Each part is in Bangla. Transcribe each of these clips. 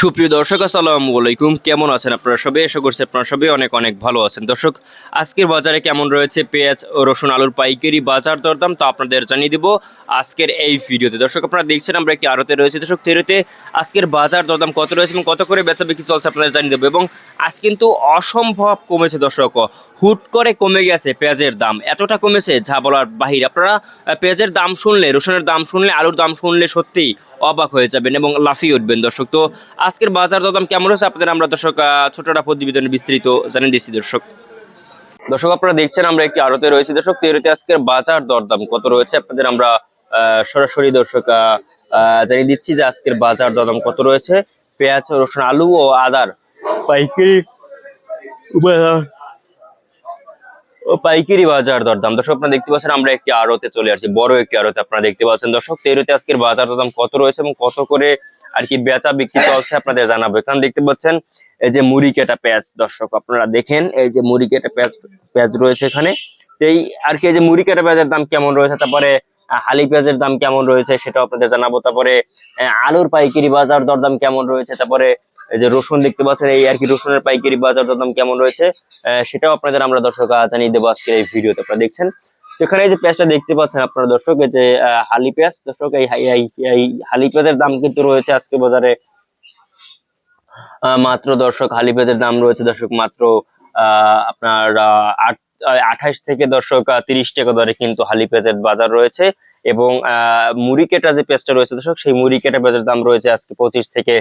সুপ্রিয় দর্শক, আসসালামু আলাইকুম। কেমন আছেন আপনারা সবাই? আশা করছি আপনারা সবাই অনেক অনেক ভালো আছেন। দর্শক, আজকের বাজারে কেমন রয়েছে? পেঁয়াজ রসুন আলুর পাইকারি বাজার দরদাম তো আপনাদের জানিয়ে দিব আজকের এই ভিডিওতে। দর্শক, আপনারা দেখছেন আমরা একটি আরতে রয়েছে। দর্শক, তেরোতে আজকের বাজার দরদাম কত রয়েছে এবং কত করে বেচা বিক্রি চলছে আপনাদের জানিয়ে দেবো। এবং আজ কিন্তু অসম্ভব কমেছে দর্শক, হুট করে কমে গেছে পেঁয়াজের দাম। এতটা কমেছে, যা বলার বাহির। আপনারা পেঁয়াজের দাম শুনলে, রসুনের দাম শুনলে, আলুর দাম শুনলে সত্যিই অবাক হয়ে যাবেন এবং লাফিয়ে উঠবেন, দর্শক। তো আজকের বাজার দরদাম কেমন হয়েছে আপনাদের আমরা, দর্শক ছোটটা প্রতিবেদনে বিস্তৃত জানিয়ে দিচ্ছি, দর্শক। দর্শক, আপনারা দেখছেন আমরা একটি আড়তে রয়েছে, দর্শক। তেরোতে আজকের বাজার দরদাম কত রয়েছে? আপনাদের আমরা সরাসরি, দর্শক জানিয়ে দিচ্ছি যে আজকের বাজার দরদাম কত রয়েছে। পেঁয়াজ, রসুন, আলু ও আদার। পাইকারি ও পাইকারি বাজার দরদাম। দর্শক, আপনারা দেখতে পাচ্ছেন আমরা একটি আড়তে চলে আসছি, বড় একটি আড়তে আপনারা দেখতে পাচ্ছেন। দর্শক, তেরোতে আজকের বাজার দরদাম কত রয়েছে এবং কত করে আর কি বেচা বিক্রি চলছে আপনাদের জানাব। এখানে দেখতে পাচ্ছেন এই যে মুড়ি কেটা পেঁয়াজ। দর্শক, আপনারা দেখেন এই যে মুড়ি কেটা পেঁয়াজ পেঁয়াজ রয়েছে এখানে। এই আর কি এই যে মুড়ি কেটা পেঁয়াজের দাম কেমন রয়েছে? তারপরে হালি পেঁয়াজের দাম কেমন রয়েছে সেটাও আপনাদের জানাব। তারপরে আলুর পাইকারি বাজার দরদাম কেমন রয়েছে? তারপরে যে রসুন দেখতে পাচ্ছেন, এই আর কি রসুনের পাইকারি বাজার দরদাম কেমন রয়েছে সেটাও আপনাদের আমরা দর্শক জানিয়ে দেবো আজকের এই ভিডিওতে। আপনারা দেখছেন? তো এখানে এই যে পেঁয়াজটা দেখতে পাচ্ছেন আপনারা দর্শক যে হালি পেঁয়াজ। দর্শক, এই হালি পেঁয়াজের দাম কিন্তু রয়েছে আজকে বাজারে মাত্র দর্শক, হালি পেঁয়াজের দাম রয়েছে দর্শক মাত্র আপনার আট আঠাশ থেকে দর্শক তিরিশ টাকা দরে কিন্তু হালি পেঁয়াজের বাজার রয়েছে এবং আহ, মুড়ি কেটা যে পেঁয়াজটা রয়েছে দর্শক সেই মুড়ি কেটা পেঁয়াজের দাম রয়েছে আজকে পঁচিশ থেকে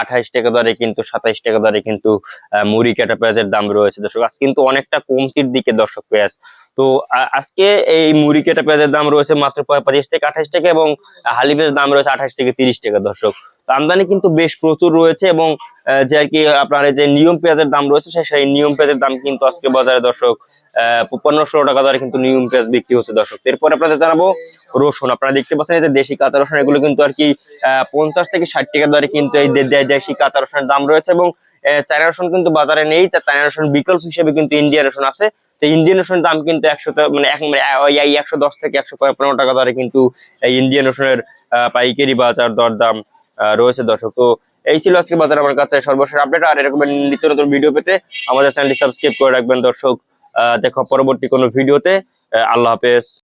আঠাইশ টাকা দরে কিন্তু, সাতাইশ টাকা দরে কিন্তু মুড়ি কাটা পেঁয়াজের দাম রয়েছে। দর্শক, আজ কিন্তু অনেকটা কমতির দিকে দর্শক পেঁয়াজ। তো আজকে এই মুড়ি কেটা পেঁয়াজের দাম রয়েছে মাত্র পঁয়তাল্লিশ থেকে আঠাইশ টাকা এবং হালি পেঁয়াজের দাম রয়েছে আঠাশ থেকে তিরিশ টাকা, দর্শক। আমদানি কিন্তু বেশ প্রচুর রয়েছে এবং যে আর কি আপনার যে নিয়ম পেঁয়াজের দাম রয়েছে সেই নিয়ম পেঁয়াজের দাম কিন্তু আজকে বাজারে দর্শক পনেরোশো টাকা দরে কিন্তু নিয়ম পেঁয়াজ বিক্রি হচ্ছে, দর্শক। এরপর আপনাদের জানাব রসুন। আপনারা দেখতে পাচ্ছেন যে দেশি কাঁচা রসুন, এগুলো কিন্তু আর কি পঞ্চাশ থেকে ষাট টাকা দরে কিন্তু এই দেশি কাঁচা রসুনের দাম ইন্ডিয়ান পাইকারি বাজার রয়েছে দর্শক। তো এই ছিল আজকে বাজার আমার কাছে সর্বশেষ আপডেট। আর এরকম নিত্য নতুন ভিডিও পেতে আমাদের চ্যানেলটি সাবস্ক্রাইব করে রাখবেন দর্শক। দেখো পরবর্তী কোনো ভিডিওতে। আল্লাহ হাফেজ।